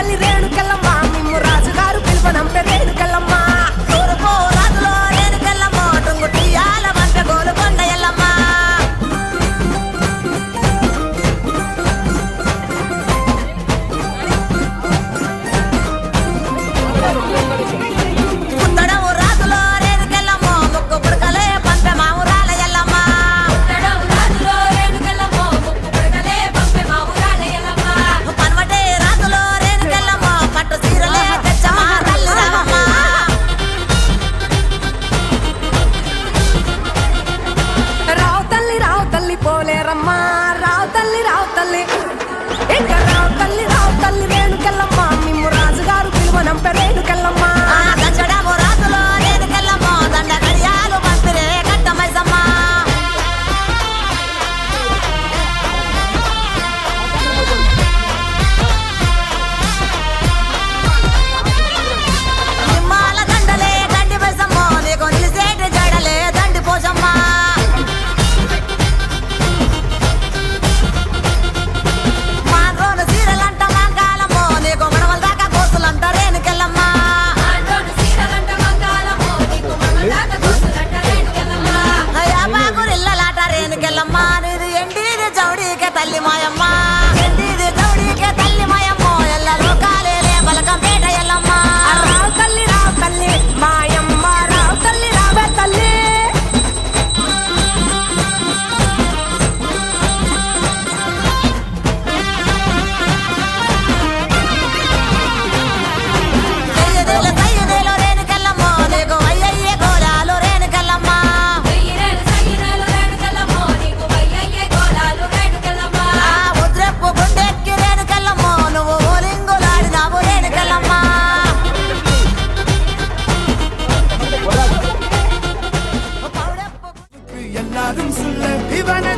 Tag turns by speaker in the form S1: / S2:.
S1: தள்ளி of mine.
S2: തല്ലിമായ
S3: எல்லாரும் சொல்ல இவனை